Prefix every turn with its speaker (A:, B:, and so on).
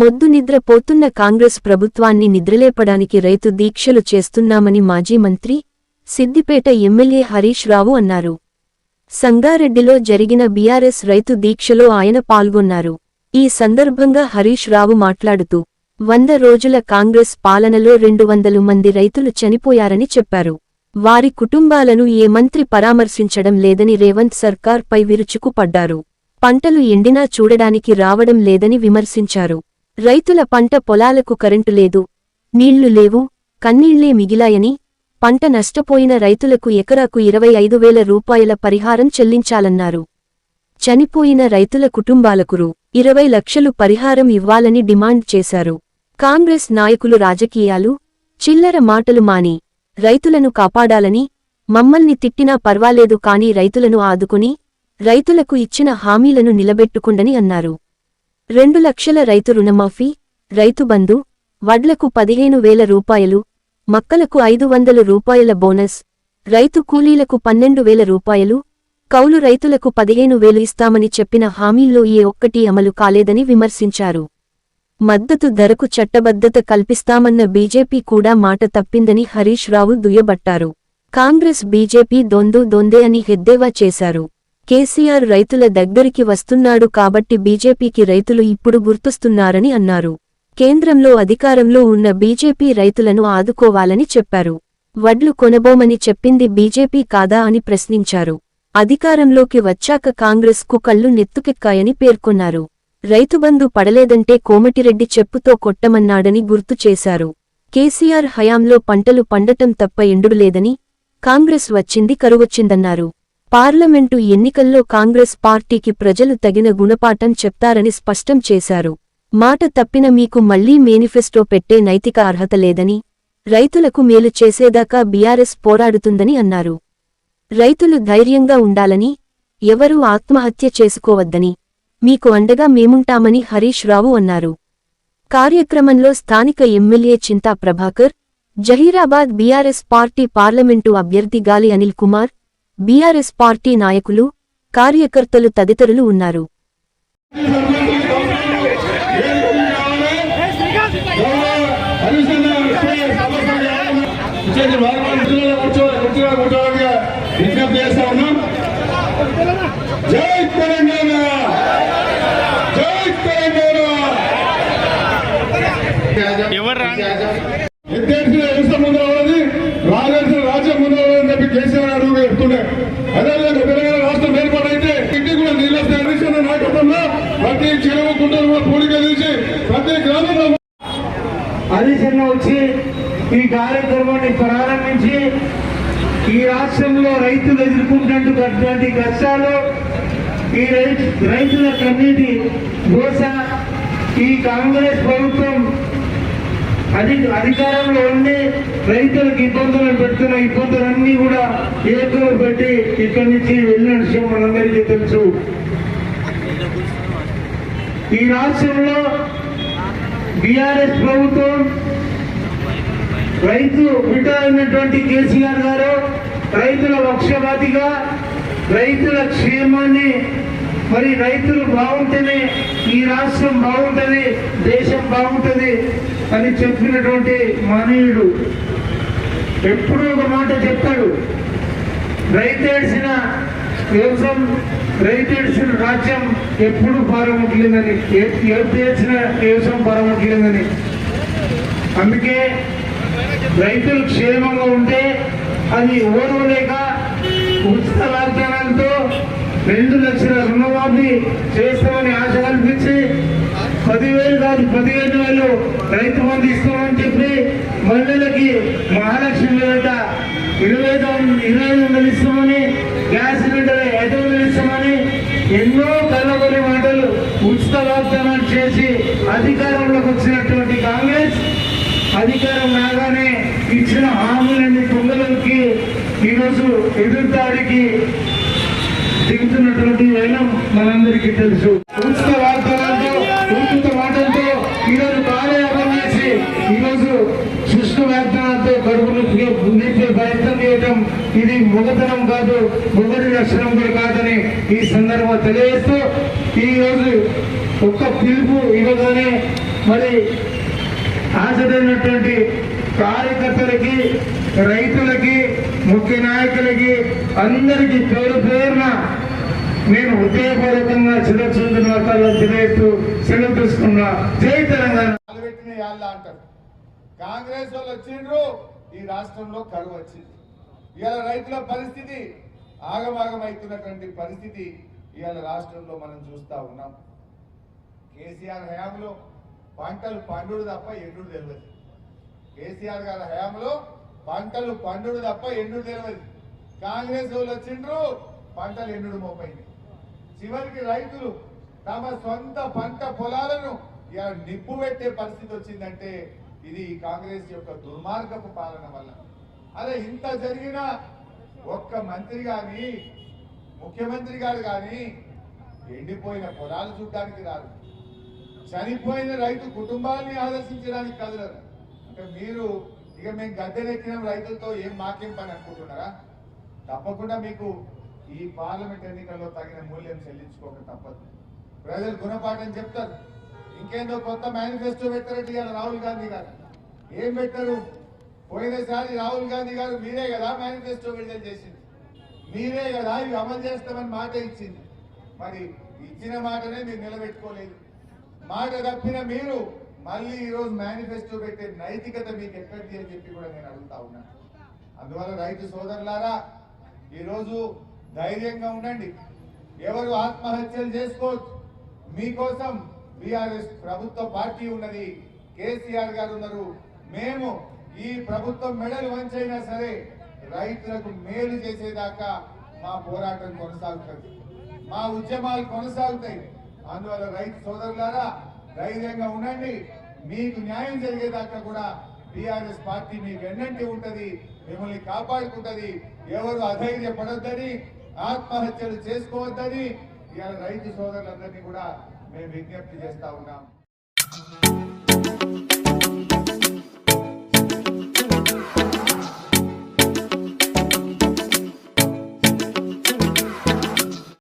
A: మొద్దు నిద్ర పోతున్న కాంగ్రెస్ ప్రభుత్వాన్ని నిద్రలేపడానికి రైతు దీక్షలు చేస్తున్నామని మాజీ మంత్రి సిద్దిపేట ఎమ్మెల్యే హరీష్ రావు అన్నారు. సంగారెడ్డిలో జరిగిన బీఆర్ఎస్ రైతు దీక్షలో ఆయన పాల్గొన్నారు. ఈ సందర్భంగా హరీష్ రావు మాట్లాడుతూ వంద రోజుల కాంగ్రెస్ పాలనలో రెండు వందలు మంది రైతులు చనిపోయారని చెప్పారు. వారి కుటుంబాలను ఏ మంత్రి పరామర్శించడం లేదని రేవంత్ సర్కార్పై విరుచుకుపడ్డారు. పంటలు ఎండినా చూడడానికి రావడం లేదని విమర్శించారు. రైతుల పంట పొలాలకు కరెంటు లేదు నీళ్ళు లేవు కన్నీళ్ళే మిగిలాయని పంట నష్టపోయిన రైతులకు ఎకరాకు ఇరవై ఐదు వేల రూపాయల పరిహారం చెల్లించాలన్నారు. చనిపోయిన రైతుల కుటుంబాలకు రూ ఇరవై లక్షలు పరిహారం ఇవ్వాలని డిమాండ్ చేశారు. కాంగ్రెస్ నాయకులు రాజకీయాలు చిల్లర మాటలు మాని రైతులను కాపాడాలని మమ్మల్ని తిట్టినా పర్వాలేదు కాని రైతులను ఆదుకుని రైతులకు ఇచ్చిన హామీలను నిలబెట్టుకుండని అన్నారు. రెండు లక్షల రైతు రుణమాఫీ రైతు బంధు వడ్లకు పదిహేను వేల రూపాయలు మక్కలకు ఐదు వందల రూపాయల బోనస్ రైతు కూలీలకు పన్నెండు వేల రూపాయలు కౌలు రైతులకు పదిహేను వేలు ఇస్తామని చెప్పిన హామీల్లో ఏ ఒక్కటి అమలు కాలేదని విమర్శించారు. మద్దతు ధరకు చట్టబద్ధత కల్పిస్తామన్న బీజేపీ కూడా మాట తప్పిందని హరీష్ రావు దుయ్యబట్టారు. కాంగ్రెస్ బీజేపీ దొందు దొందే అని హెద్దేవా చేశారు. కేసీఆర్ రైతుల దగ్గరికి వస్తున్నాడు కాబట్టి బీజేపీకి రైతులు ఇప్పుడు గుర్తొస్తున్నారని అన్నారు. కేంద్రంలో అధికారంలో ఉన్న బీజేపీ రైతులను ఆదుకోవాలని చెప్పారు. వడ్లు కొనబోమని చెప్పింది బీజేపీ కాదా అని ప్రశ్నించారు. అధికారంలోకి వచ్చాక కాంగ్రెస్కు కళ్ళు నెత్తుకెక్కాయని పేర్కొన్నారు. రైతుబంధు పడలేదంటే కోమటిరెడ్డి చెప్పుతో కొట్టమన్నాడని గుర్తు చేశారు. కేసీఆర్ హయాంలో పంటలు పండటం తప్ప ఎండుడులేదని కాంగ్రెస్ వచ్చింది కరువొచ్చిందన్నారు. పార్లమెంటు ఎన్నికల్లో కాంగ్రెస్ పార్టీకి ప్రజలు తగిన గుణపాఠం చెప్తారని స్పష్టం చేశారు. మాట తప్పిన మీకు మళ్ళీ మేనిఫెస్టో పెట్టే నైతిక అర్హత లేదని రైతులకు మేలు చేసేదాకా బీఆర్ఎస్ పోరాడుతుందని అన్నారు. రైతులు ధైర్యంగా ఉండాలని ఎవరూ ఆత్మహత్య చేసుకోవద్దని మీకు అండగా మేముంటామని హరీష్ రావు అన్నారు. కార్యక్రమంలో స్థానిక MLA Chinta Prabhakar Zaheerabad BRS party parliament అభ్యర్థి గాలి అనిల్ కుమార్ బీఆర్ఎస్ పార్టీ నాయకులు కార్యకర్తలు తదితరులు ఉన్నారు.
B: విజ్ఞప్తి చేస్తా ఉన్నాం జై తెలంగాణ జై తెలంగాణ
C: ఎవరు
B: రాజాల్సిన రాజ్యం కేసీఆర్ అడుగు చెప్తుండే. అదేవిధంగా తెలంగాణ రాష్ట్రం ఏర్పాటైతే ఇంటికి కూడా నీళ్ళు వస్తాయి నాయకత్వంలో ప్రతి చెరువు కుంటలు కూడా పూడిక తీసి ప్రతి గ్రామంలో
D: హరిశన్న వచ్చి ఈ కార్యక్రమాన్ని ప్రారంభించి ఈ రాష్ట్రంలో రైతులు ఎదుర్కొంటున్నటువంటి కష్టాలు ఈ రైతు రైతుల కన్నీటి దోశ ఈ కాంగ్రెస్ ప్రభుత్వం అది అధికారంలో ఉండి రైతులకు ఇబ్బందులు పెడుతున్న ఇబ్బందులన్నీ కూడా ఏకలు పెట్టి ఇక్కడి నుంచి వెళ్ళిన విషయం మనందరికీ తెలుసు. ఈ రాష్ట్రంలో బీఆర్ఎస్ ప్రభుత్వం రైతు బిడ్డ అయినటువంటి కేసీఆర్ గారు రైతుల పక్షపాతిగా రైతుల క్షేమాన్ని మరి రైతులు బాగుంటేనే ఈ రాష్ట్రం బాగుంటుంది దేశం బాగుంటుంది అని చెప్పినటువంటి మానవుడు ఎప్పుడూ ఒక మాట చెప్తాడు. రైతేడ్చిన వ్యవసాయం రైతేడ్చిన రాజ్యం ఎప్పుడు పారముట్లిందని ఏడ్చిన వ్యవసాయం పారముట్లిందని. అందుకే రైతులు క్షేమంగా ఉంటే అది ఓర్వలేక ఉచిత వాగ్దానాలతో రెండు లక్షల రుణమాఫీ చేస్తామని ఆశ కల్పించి పదివేలు కాదు పదివేలు రైతు బంధు ఇస్తామని చెప్పి మహిళలకి మహాలక్ష్మి వేట ఇరవై ఇరవై ఐదు వందలు ఇస్తామని గ్యాస్ సిలిండర్ ఐదు వందలు ఇస్తామని ఎన్నో కళ్ళబడి మాటలు ఉచిత వాగ్దానాలు చేసి అధికారంలోకి వచ్చినటువంటి కాంగ్రెస్ అధికారం రాగానే ఇచ్చిన హామీలన్నీ దొంగలకి ఈరోజు ఎదురుదాడికి దిగుతున్నటువంటి వేలం మనందరికీ తెలుసు ఉచిత వాగ్దానాలతో ఉచిత మాటలతో ఈరోజు కార్యాలయం చేసి ఈరోజు సృష్టి వాగ్దానాలతో కడుపులు నింపే ప్రయత్నం చేయటం ఇది మొగతనం కాదు మొగటి లక్షణం కూడా కాదని ఈ సందర్భంగా తెలియజేస్తూ ఈ రోజు ఒక్క పిలుపు ఇవ్వగానే మరి హాజరైనటువంటి కార్యకర్తలకి రైతులకి ముఖ్య నాయకులకి అందరికీ పేరు పేరున నేను హృదయపూర్వకంగా చిరచూదిన వార్తల్లో తెలియజేస్తూ సెలవు తీసుకున్నా. జై తెలంగాణ.
C: అంటారు కాంగ్రెస్ వాళ్ళు వచ్చిండ్రు ఈ రాష్ట్రంలో కరువు వచ్చింది. ఇవాళ రైతుల పరిస్థితి ఆగమాగమవుతున్నటువంటి పరిస్థితి ఇవాళ రాష్ట్రంలో మనం చూస్తా ఉన్నాం. కేసీఆర్ హయాంలో పంటలు పండుడు తప్ప ఎండుడు తెలియదు కేసీఆర్ గారి హయాంలో పంటలు పండుడు తప్ప ఎండుడు తెలియదు కాంగ్రెస్ వాళ్ళు వచ్చిండ్రు పంటలు ఎండుడు మోపైంది. చివరికి రైతులు తమ సొంత పంట పొలాలను ఇలా నిప్పు పెట్టే పరిస్థితి వచ్చిందంటే ఇది కాంగ్రెస్ యొక్క దుర్మార్గపు పాలన వల్ల. అదే ఇంత జరిగినా ఒక్క మంత్రి గాని ముఖ్యమంత్రి గారు గాని ఎండిపోయిన పొలాలు చూడడానికి రాదు చనిపోయిన రైతు కుటుంబాన్ని ఆదర్శించడానికి కదలరు. అంటే మీరు ఇక మేము గద్దెనెక్కిన రైతులతో ఏం మాకేం పని అనుకుంటున్నారా? తప్పకుండా మీకు ఈ పార్లమెంట్ ఎన్నికల్లో తగిన మూల్యం చెల్లించుకోక తప్పదు. ప్రజలు గుణపాఠం చెప్తారు. ఇంకేందో కొత్త మేనిఫెస్టో పెట్టారంటే ఇవాళ రాహుల్ గాంధీ గారు. ఏం పెట్టారు? పోయినసారి రాహుల్ గాంధీ గారు మీరే కదా మేనిఫెస్టో విడుదల చేసింది. మీరే కదా ఇవి అమలు చేస్తామని మాట ఇచ్చింది. మరి ఇచ్చిన మాటనే మీరు నిలబెట్టుకోలేదు. మాట తప్పిన మీరు మళ్ళీ ఈరోజు మేనిఫెస్టో పెట్టే నైతికత మీకు ఎక్కడిది అని చెప్పి కూడా నేను అడుగుతా ఉన్నాను అందువల్ల రైతు సోదరులారా ఈరోజు ధైర్యంగా ఉండండి. ఎవరు ఆత్మహత్యలు చేసుకోవచ్చు? మీకోసం బీఆర్ఎస్ ప్రభుత్వ పార్టీ ఉన్నది. కేసీఆర్ గారు ఉన్నారు. మేము ఈ ప్రభుత్వం మెడలు వంచైనా సరే రైతులకు మేలు చేసేదాకా మా పోరాటం కొనసాగుతుంది. మా ఉద్యమాలు కొనసాగుతాయి. అందువల్ల రైతు సోదరులారా ధైర్యంగా ఉండండి. మీకు న్యాయం జరిగేదాకా కూడా బీఆర్ఎస్ పార్టీ మీకు ఎన్నంటి ఉంటది మిమ్మల్ని కాపాడుకుంటది. ఎవరు అధైర్యపడొద్దని ఆత్మహత్యలు చేసుకోవద్దని ఇవాళ రైతు సోదరులందరినీ కూడా మేము విజ్ఞప్తి చేస్తా ఉన్నాం.